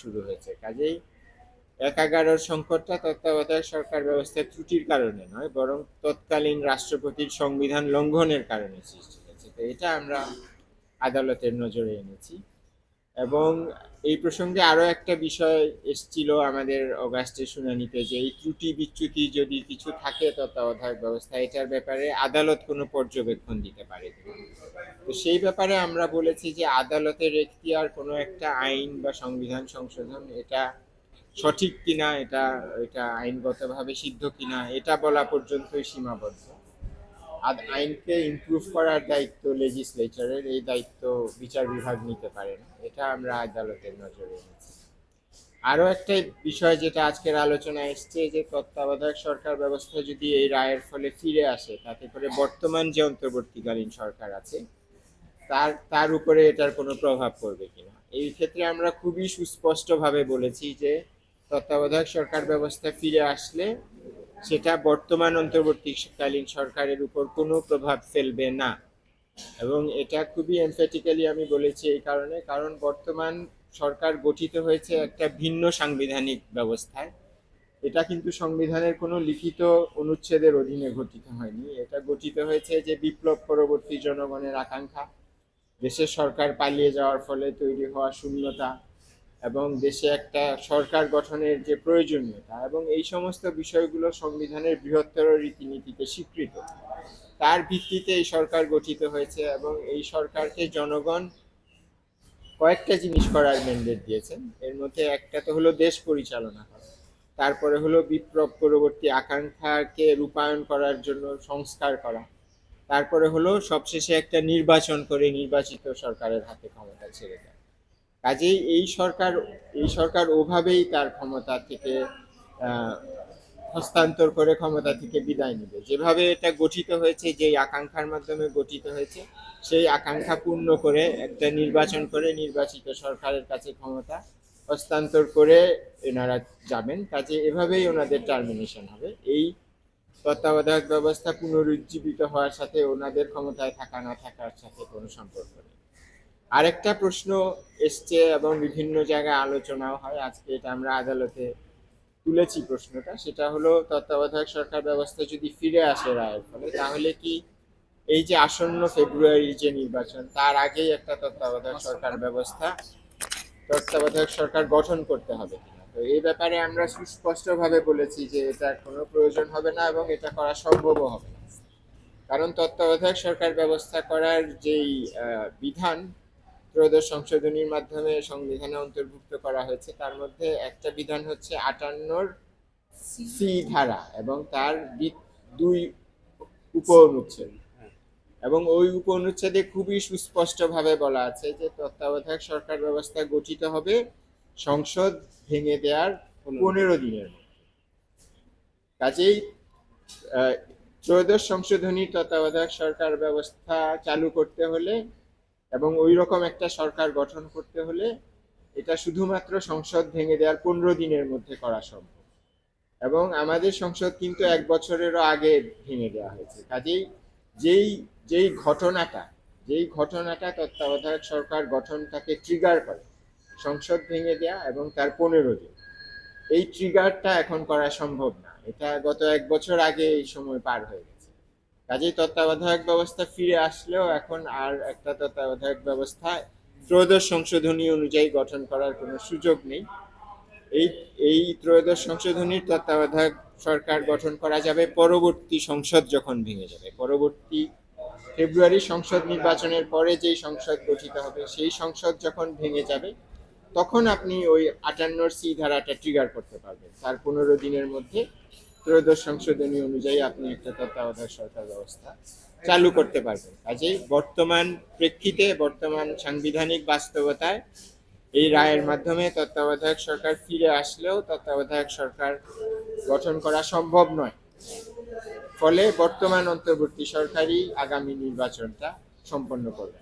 শুরু হয়েছে। কাজেই এক সংকটটা তত্ত্বাবধায়ক সরকার ব্যবস্থার ত্রুটির কারণে নয়, বরং তৎকালীন রাষ্ট্রপতির সংবিধান লঙ্ঘনের কারণে সৃষ্টি হয়েছে। তো এটা আমরা আদালতের নজরে এনেছি। এবং এই প্রসঙ্গে আরও একটা বিষয় এসছিল আমাদের অগাস্টের শুনানিতে যে এই ত্রুটি বিচ্যুতি যদি কিছু থাকে তত্ত্বাবধায়ক ব্যবস্থা, এটার ব্যাপারে আদালত কোনো পর্যবেক্ষণ দিতে পারে তো সেই ব্যাপারে আমরা বলেছি যে আদালতের এখতিয়ার কোনো একটা আইন বা সংবিধান সংশোধন এটা সঠিক কিনা, এটা এটা আইনগতভাবে সিদ্ধ কিনা, এটা বলা পর্যন্তই সীমাবদ্ধ। আইনকে ইমপ্রুভ করার দায়িত্ব লেজিসলেচারের এই দায়িত্ব বিচার বিভাগ নিতে পারে না এটা আমরা আদালতের নজরে এনেছি। আরও একটা বিষয় যেটা আজকের আলোচনায় এসছে, যে তত্ত্বাবধায়ক সরকার ব্যবস্থা যদি এই রায়ের ফলে ফিরে আসে, তাতে করে বর্তমান যে অন্তর্বর্তীকালীন সরকার আছে, তার তার উপরে এটার কোনো প্রভাব পড়বে কিনা। এই ক্ষেত্রে আমরা খুবই সুস্পষ্টভাবে বলেছি যে তত্ত্বাবধায়ক সরকার ব্যবস্থা ফিরে আসলে সেটা বর্তমান অন্তর্বর্তীকালীন সরকারের উপর কোনো প্রভাব ফেলবে না। এবং এটা খুবই এমফেটিক্যালি আমি বলেছি এই কারণে, কারণ বর্তমান সরকার গঠিত হয়েছে একটা ভিন্ন সাংবিধানিক ব্যবস্থায়। এটা কিন্তু সংবিধানের কোনো লিখিত অনুচ্ছেদের অধীনে গঠিত হয়নি। এটা গঠিত হয়েছে যে বিপ্লব পরবর্তী জনগণের আকাঙ্ক্ষা, দেশের সরকার পালিয়ে যাওয়ার ফলে তৈরি হওয়া শূন্যতা এবং দেশে একটা সরকার গঠনের যে প্রয়োজনীয়তা এবং এই সমস্ত বিষয়গুলো সংবিধানের বৃহত্তর রীতিনীতিতে স্বীকৃত। তার ভিত্তিতে এই সরকার গঠিত হয়েছে এবং এই সরকারকে জনগণ কয়েকটা জিনিস করার ম্যান্ডেট দিয়েছেন। এর মধ্যে একটা তো হলো দেশ পরিচালনা করা, তারপরে হলো বিপ্লব পরবর্তী আকাঙ্ক্ষাকে রূপায়ণ করার জন্য সংস্কার করা, তারপরে হলো সবশেষে একটা নির্বাচন করে নির্বাচিত সরকারের হাতে ক্ষমতা ছেড়ে দেয় কাজেই এই সরকার এই সরকার ওভাবেই তার ক্ষমতা থেকে হস্তান্তর করে ক্ষমতা থেকে বিদায় নেবে। যেভাবে এটা গঠিত হয়েছে, যেই আকাঙ্ক্ষার মাধ্যমে গঠিত হয়েছে, সেই আকাঙ্ক্ষা পূর্ণ করে একটা নির্বাচন করে নির্বাচিত সরকারের কাছে ক্ষমতা হস্তান্তর করে এনারা যাবেন। কাজে এভাবেই ওনাদের টার্মিনেশন হবে। এই তত্ত্বাবধায়ক ব্যবস্থা পুনরুজ্জীবিত হওয়ার সাথে ওনাদের ক্ষমতায় থাকা না থাকার সাথে কোনো সম্পর্ক নেই। আরেকটা প্রশ্ন এসছে এবং বিভিন্ন জায়গায় আলোচনাও হয়। আজকে এটা আমরা আদালতে তুলেছি প্রশ্নটা। সেটা হলো, তত্ত্বাবধায়ক সরকার ব্যবস্থা যদি ফিরে আসে রায়ের ফলে, তাহলে কি এই যে আসন্ন ফেব্রুয়ারির যে নির্বাচন, তার আগেই একটা তত্ত্বাবধায়ক সরকার ব্যবস্থা, তত্ত্বাবধায়ক সরকার গঠন করতে হবে তো এই ব্যাপারে আমরা সুস্পষ্টভাবে বলেছি যে এটা কোনো প্রয়োজন হবে না এবং এটা করা সম্ভবও হবে না। কারণ তত্ত্বাবধায়ক সরকার ব্যবস্থা করার যেই বিধান ত্রয়োদশ সংশোধনীর মাধ্যমে সংবিধানে অন্তর্ভুক্ত করা হয়েছে। তার মধ্যে একটা বিধান হচ্ছে আটান্নর সি ধারা এবং তার দুই উপ অনুচ্ছেদ এবং ওই উপ অনুচ্ছেদে খুবই সুস্পষ্টভাবে বলা আছে যে তত্ত্বাবধায়ক সরকার ব্যবস্থা গঠিত হবে সংসদ ভেঙে দেওয়ার পনেরো দিনের কাজেই ত্রয়োদশ সংশোধনীর তত্ত্বাবধায়ক সরকার ব্যবস্থা চালু করতে হলে এবং ওই রকম একটা সরকার গঠন করতে হলে এটা শুধুমাত্র সংসদ ভেঙে দেওয়ার পনেরো দিনের মধ্যে করা সম্ভব। এবং আমাদের সংসদ কিন্তু এক বছরেরও আগে ভেঙে দেওয়া হয়েছে। কাজেই যেই যেই ঘটনাটা যেই ঘটনাটা তত্ত্বাবধায়ক সরকার গঠনটাকে ট্রিগার করে, সংসদ ভেঙে দেওয়া এবং তার পনেরো দিন, এই ট্রিগারটা এখন করা সম্ভব না। এটা গত এক বছর আগে এই সময় পার হয়ে গেছে। কাজেই তত্ত্বাবধায়ক ব্যবস্থা ফিরে আসলেও এখন আর একটা তত্ত্বাবধায়ক ব্যবস্থা ত্রয়োদশ সংশোধনী অনুযায়ী গঠন করার কোনো সুযোগ নেই। এই এই ত্রয়োদশ সংশোধনীর তত্ত্বাবধায়ক সরকার গঠন করা যাবে পরবর্তী সংসদ যখন ভেঙে যাবে। পরবর্তী ফেব্রুয়ারি সংসদ নির্বাচনের পরে যেই সংসদ গঠিত হবে, সেই সংসদ যখন ভেঙে যাবে, তখন আপনি ওই আটান্নর সি ধারাটা ট্রিগার করতে পারবেন। তার পনেরো দিনের মধ্যে ত্রয়োদশ সংশোধনী অনুযায়ী আপনি একটা তত্ত্বাবধায়ক সরকার ব্যবস্থা চালু করতে পারবেন। কাজেই বর্তমান প্রেক্ষিতে, বর্তমান সাংবিধানিক বাস্তবতায় এই রায়ের মাধ্যমে তত্ত্বাবধায়ক সরকার ফিরে আসলেও তত্ত্বাবধায়ক সরকার গঠন করা সম্ভব নয়। ফলে বর্তমান অন্তর্বর্তী সরকারই আগামী নির্বাচনটা সম্পন্ন করবে।